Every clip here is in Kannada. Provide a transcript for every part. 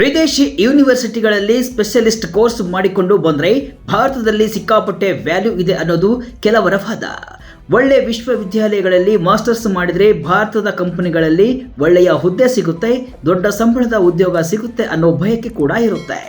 ವಿದೇಶಿ ಯೂನಿವರ್ಸಿಟಿಗಳಲ್ಲಿ ಸ್ಪೆಷಲಿಸ್ಟ್ ಕೋರ್ಸ್ ಮಾಡಿಕೊಂಡು ಬಂದರೆ ಭಾರತದಲ್ಲಿ ಸಿಕ್ಕಾಪಟ್ಟೆ ವ್ಯಾಲ್ಯೂ ಇದೆ ಅನ್ನೋದು ಕೆಲವರ ವಾದ. ಒಳ್ಳೆ ವಿಶ್ವವಿದ್ಯಾಲಯಗಳಲ್ಲಿ ಮಾಸ್ಟರ್ಸ್ ಮಾಡಿದರೆ ಭಾರತದ ಕಂಪನಿಗಳಲ್ಲಿ ಒಳ್ಳೆಯ ಹುದ್ದೆ ಸಿಗುತ್ತೆ, ದೊಡ್ಡ ಸಂಬಳದ ಉದ್ಯೋಗ ಸಿಗುತ್ತೆ ಅನ್ನೋ ಭಯಕ್ಕೆ ಕೂಡ ಇರುತ್ತೆ.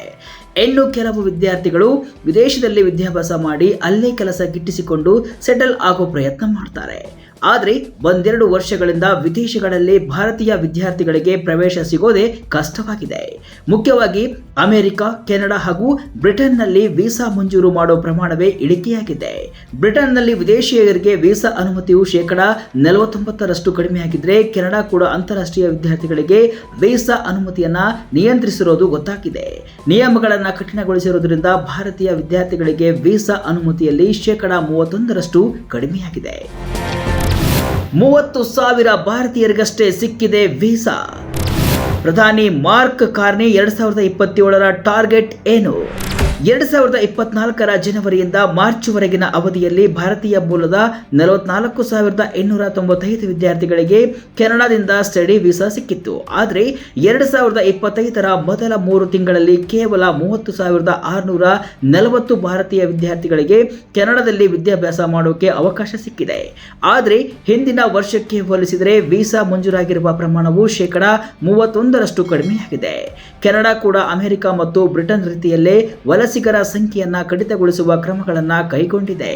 ಇನ್ನು ಕೆಲವು ವಿದ್ಯಾರ್ಥಿಗಳು ವಿದೇಶದಲ್ಲಿ ವಿದ್ಯಾಭ್ಯಾಸ ಮಾಡಿ ಅಲ್ಲೇ ಕೆಲಸ ಗಿಟ್ಟಿಸಿಕೊಂಡು ಸೆಟಲ್ ಆಗೋ ಪ್ರಯತ್ನ ಮಾಡ್ತಾರೆ. ಆದರೆ ಒಂದೆರಡು ವರ್ಷಗಳಿಂದ ವಿದೇಶಗಳಲ್ಲಿ ಭಾರತೀಯ ವಿದ್ಯಾರ್ಥಿಗಳಿಗೆ ಪ್ರವೇಶ ಸಿಗೋದೇ ಕಷ್ಟವಾಗಿದೆ. ಮುಖ್ಯವಾಗಿ ಅಮೆರಿಕ, ಕೆನಡಾ ಹಾಗೂ ಬ್ರಿಟನ್ನಲ್ಲಿ ವೀಸಾ ಮಂಜೂರು ಮಾಡೋ ಪ್ರಮಾಣವೇ ಇಳಿಕೆಯಾಗಿದೆ. ಬ್ರಿಟನ್ನಲ್ಲಿ ವಿದೇಶಿಯರಿಗೆ ವೀಸಾ ಅನುಮತಿಯು ಶೇಕಡ ನಲವತ್ತೊಂಬತ್ತರಷ್ಟು ಕಡಿಮೆಯಾಗಿದ್ದರೆ ಕೆನಡಾ ಕೂಡ ಅಂತಾರಾಷ್ಟ್ರೀಯ ವಿದ್ಯಾರ್ಥಿಗಳಿಗೆ ವೀಸಾ ಅನುಮತಿಯನ್ನು ನಿಯಂತ್ರಿಸಿರೋದು ಗೊತ್ತಾಗಿದೆ. ನಿಯಮಗಳನ್ನು ಕಠಿಣಗೊಳಿಸಿರುವುದರಿಂದ ಭಾರತೀಯ ವಿದ್ಯಾರ್ಥಿಗಳಿಗೆ ವೀಸಾ ಅನುಮತಿಯಲ್ಲಿ ಶೇಕಡ ಮೂವತ್ತೊಂದರಷ್ಟು ಕಡಿಮೆಯಾಗಿದೆ. ಮೂವತ್ತು ಸಾವಿರ ಭಾರತೀಯರಿಗಷ್ಟೇ ಸಿಕ್ಕಿದೆ ವೀಸಾ. ಪ್ರಧಾನಿ ಮಾರ್ಕ್ ಕಾರ್ನಿ ಎರಡ್ ಸಾವಿರದ ಇಪ್ಪತ್ತೇಳರ ಟಾರ್ಗೆಟ್ ಏನು? ಎರಡ್ ಸಾವಿರದ ಇಪ್ಪತ್ನಾಲ್ಕರ ಜನವರಿಯಿಂದ ಮಾರ್ಚ್ವರೆಗಿನ ಅವಧಿಯಲ್ಲಿ ಭಾರತೀಯ ಮೂಲದ ನಲವತ್ನಾಲ್ಕು ಸಾವಿರದ ಇನ್ನೂರ ತೊಂಬತ್ತೈದು ವಿದ್ಯಾರ್ಥಿಗಳಿಗೆ ಕೆನಡಾದಿಂದ ಸ್ಟಡಿ ವೀಸಾ ಸಿಕ್ಕಿತ್ತು. ಆದರೆ ಎರಡ್ ಸಾವಿರದ ಇಪ್ಪತ್ತೈದರ ಮೊದಲ ಮೂರು ತಿಂಗಳಲ್ಲಿ ಕೇವಲ ಮೂವತ್ತು ಸಾವಿರದ ಆರುನೂರ ನಲವತ್ತು ಭಾರತೀಯ ವಿದ್ಯಾರ್ಥಿಗಳಿಗೆ ಕೆನಡಾದಲ್ಲಿ ವಿದ್ಯಾಭ್ಯಾಸ ಮಾಡೋಕೆ ಅವಕಾಶ ಸಿಕ್ಕಿದೆ. ಆದರೆ ಹಿಂದಿನ ವರ್ಷಕ್ಕೆ ಹೋಲಿಸಿದರೆ ವೀಸಾ ಮಂಜೂರಾಗಿರುವ ಪ್ರಮಾಣವು ಶೇಕಡ ಮೂವತ್ತೊಂದರಷ್ಟು ಕಡಿಮೆಯಾಗಿದೆ. ಕೆನಡಾ ಕೂಡ ಅಮೆರಿಕ ಮತ್ತು ಬ್ರಿಟನ್ ರೀತಿಯಲ್ಲೇ ವಲಸಿಗರ ಸಂಖ್ಯೆಯನ್ನು ಕಡಿತಗೊಳಿಸುವ ಕ್ರಮಗಳನ್ನು ಕೈಗೊಂಡಿದೆ.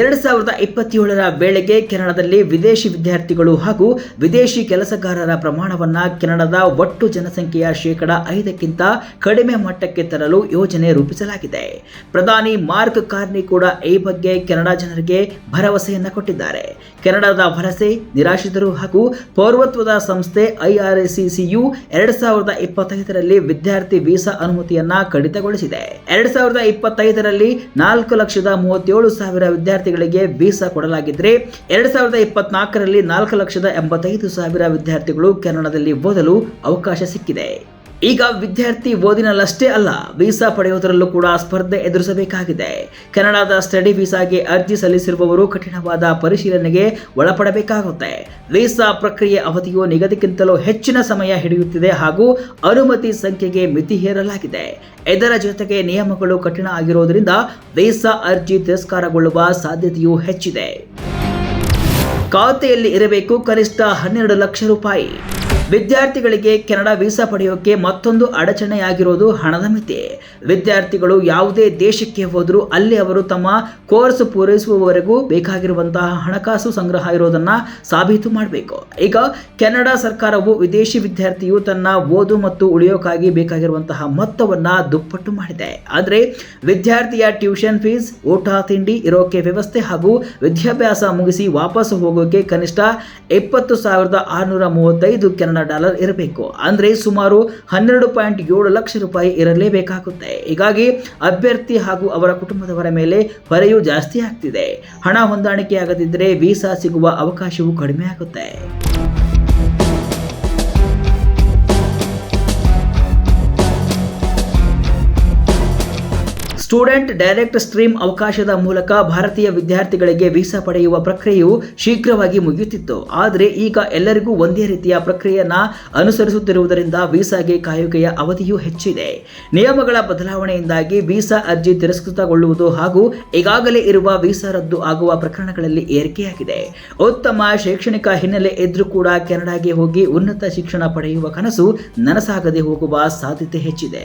ಎರಡ್ ಸಾವಿರದ ಇಪ್ಪತ್ತೇಳರ ವೇಳೆಗೆ ಕೆನಡಾದಲ್ಲಿ ವಿದೇಶಿ ವಿದ್ಯಾರ್ಥಿಗಳು ಹಾಗೂ ವಿದೇಶಿ ಕೆಲಸಗಾರರ ಪ್ರಮಾಣವನ್ನ ಕೆನಡಾದ ಒಟ್ಟು ಜನಸಂಖ್ಯೆಯ ಶೇಕಡ ಐದಕ್ಕಿಂತ ಕಡಿಮೆ ಮಟ್ಟಕ್ಕೆ ತರಲು ಯೋಜನೆ ರೂಪಿಸಲಾಗಿದೆ. ಪ್ರಧಾನಿ ಮಾರ್ಕ್ ಕಾರ್ನಿ ಕೂಡ ಈ ಬಗ್ಗೆ ಕೆನಡಾ ಜನರಿಗೆ ಭರವಸೆಯನ್ನ ಕೊಟ್ಟಿದ್ದಾರೆ. ಕೆನಡಾದ ವಲಸೆ ನಿರಾಶಿತರು ಹಾಗೂ ಪೌರತ್ವದ ಸಂಸ್ಥೆ ಐಆರ್ಎಸಿಸಿಯು ಎರಡ್ ಸಾವಿರದ ಇಪ್ಪತ್ತೈದರಲ್ಲಿ ವಿದ್ಯಾರ್ಥಿ ವೀಸಾ ಅನುಮತಿಯನ್ನ ಕಡಿತಗೊಳಿಸಿದೆ. ಎರಡ್ ಸಾವಿರದ ಇಪ್ಪತ್ತೈದರಲ್ಲಿ ನಾಲ್ಕು ಲಕ್ಷದ ಮೂವತ್ತೇಳು ಸಾವಿರ ವಿದ್ಯಾರ್ಥಿಗಳಿಗೆ ವೀಸಾ ಕೊಡಲಾಗಿದ್ರೆ ಎರಡು ಸಾವಿರದ ಇಪ್ಪತ್ನಾಲ್ಕರಲ್ಲಿ ನಾಲ್ಕು ಲಕ್ಷದ ಎಂಬತ್ತೈದು ಸಾವಿರ ವಿದ್ಯಾರ್ಥಿಗಳು ಕೆನಡಾದಲ್ಲಿ ಓದಲು ಅವಕಾಶ ಸಿಕ್ಕಿದೆ. ಈಗ ವಿದ್ಯಾರ್ಥಿ ಓದಿನಲ್ಲಷ್ಟೇ ಅಲ್ಲ, ವೀಸಾ ಪಡೆಯುವುದರಲ್ಲೂ ಕೂಡ ಸ್ಪರ್ಧೆ ಎದುರಿಸಬೇಕಾಗಿದೆ. ಕೆನಡಾದ ಸ್ಟಡಿ ವೀಸಾಗೆ ಅರ್ಜಿ ಸಲ್ಲಿಸಿರುವವರು ಕಠಿಣವಾದ ಪರಿಶೀಲನೆಗೆ ಒಳಪಡಬೇಕಾಗುತ್ತೆ. ವೀಸಾ ಪ್ರಕ್ರಿಯೆ ಅವಧಿಯು ನಿಗದಿಗಿಂತಲೂ ಹೆಚ್ಚಿನ ಸಮಯ ಹಿಡಿಯುತ್ತಿದೆ ಹಾಗೂ ಅನುಮತಿ ಸಂಖ್ಯೆಗೆ ಮಿತಿ ಹೇರಲಾಗಿದೆ. ಇದರ ಜೊತೆಗೆ ನಿಯಮಗಳು ಕಠಿಣ ಆಗಿರುವುದರಿಂದ ವೀಸಾ ಅರ್ಜಿ ತಿರಸ್ಕಾರಗೊಳ್ಳುವ ಸಾಧ್ಯತೆಯೂ ಹೆಚ್ಚಿದೆ. ಖಾತೆಯಲ್ಲಿ ಇರಬೇಕು ಕನಿಷ್ಠ ಹನ್ನೆರಡು ಲಕ್ಷ ರೂಪಾಯಿ. ವಿದ್ಯಾರ್ಥಿಗಳಿಗೆ ಕೆನಡಾ ವೀಸಾ ಪಡೆಯೋಕೆ ಮತ್ತೊಂದು ಅಡಚಣೆಯಾಗಿರೋದು ಹಣದ ಮಿತಿ. ವಿದ್ಯಾರ್ಥಿಗಳು ಯಾವುದೇ ದೇಶಕ್ಕೆ ಹೋದರೂ ಅಲ್ಲಿ ಅವರು ತಮ್ಮ ಕೋರ್ಸ್ ಪೂರೈಸುವವರೆಗೂ ಬೇಕಾಗಿರುವಂತಹ ಹಣಕಾಸು ಸಂಗ್ರಹ ಇರೋದನ್ನ ಸಾಬೀತು ಮಾಡಬೇಕು. ಈಗ ಕೆನಡಾ ಸರ್ಕಾರವು ವಿದೇಶಿ ವಿದ್ಯಾರ್ಥಿಯು ತನ್ನ ಓದು ಮತ್ತು ಉಳಿಯೋಕ್ಕಾಗಿ ಬೇಕಾಗಿರುವಂತಹ ಮೊತ್ತವನ್ನು ದುಪ್ಪಟ್ಟು ಮಾಡಿದೆ. ಆದರೆ ವಿದ್ಯಾರ್ಥಿಯ ಟ್ಯೂಷನ್ ಫೀಸ್, ಊಟ ತಿಂಡಿ ಇರೋಕೆ ವ್ಯವಸ್ಥೆ ಹಾಗೂ ವಿದ್ಯಾಭ್ಯಾಸ ಮುಗಿಸಿ ವಾಪಸ್ ಹೋಗೋಕೆ ಕನಿಷ್ಠ ಇಪ್ಪತ್ತು ಸಾವಿರದ ಆರುನೂರ ಮೂವತ್ತೈದು ಕೆನಡಾ ಡಾಲರ್ ಇರಬೇಕು. ಅಂದ್ರೆ ಸುಮಾರು ಹನ್ನೆರಡು ಪಾಯಿಂಟ್ ಏಳು ಲಕ್ಷ ರೂಪಾಯಿ ಇರಲೇಬೇಕಾಗುತ್ತೆ. ಹೀಗಾಗಿ ಅಭ್ಯರ್ಥಿ ಹಾಗೂ ಅವರ ಕುಟುಂಬದವರ ಮೇಲೆ ಹೊರೆಯೂ ಜಾಸ್ತಿ ಆಗ್ತಿದೆ. ಹಣ ಹೊಂದಾಣಿಕೆ ಆಗದಿದ್ದರೆ ವೀಸಾ ಸಿಗುವ ಅವಕಾಶವೂ ಕಡಿಮೆ ಆಗುತ್ತೆ. ಸ್ಟೂಡೆಂಟ್ ಡೈರೆಕ್ಟ್ ಸ್ಟ್ರೀಮ್ ಅವಕಾಶದ ಮೂಲಕ ಭಾರತೀಯ ವಿದ್ಯಾರ್ಥಿಗಳಿಗೆ ವೀಸಾ ಪಡೆಯುವ ಪ್ರಕ್ರಿಯೆಯು ಶೀಘ್ರವಾಗಿ ಮುಗಿಯುತ್ತಿತ್ತು. ಆದರೆ ಈಗ ಎಲ್ಲರಿಗೂ ಒಂದೇ ರೀತಿಯ ಪ್ರಕ್ರಿಯೆಯನ್ನ ಅನುಸರಿಸುತ್ತಿರುವುದರಿಂದ ವೀಸಾಗೆ ಕಾಯುವಿಕೆಯ ಅವಧಿಯೂ ಹೆಚ್ಚಿದೆ. ನಿಯಮಗಳ ಬದಲಾವಣೆಯಿಂದಾಗಿ ವೀಸಾ ಅರ್ಜಿ ತಿರಸ್ಕೃತಗೊಳ್ಳುವುದು ಹಾಗೂ ಈಗಾಗಲೇ ಇರುವ ವೀಸಾ ರದ್ದು ಆಗುವ ಪ್ರಕರಣಗಳಲ್ಲಿ ಏರಿಕೆಯಾಗಿದೆ. ಉತ್ತಮ ಶೈಕ್ಷಣಿಕ ಹಿನ್ನೆಲೆ ಇದ್ರೂ ಕೂಡ ಕೆನಡಾಗೆ ಹೋಗಿ ಉನ್ನತ ಶಿಕ್ಷಣ ಪಡೆಯುವ ಕನಸು ನನಸಾಗದೆ ಹೋಗುವ ಸಾಧ್ಯತೆ ಹೆಚ್ಚಿದೆ.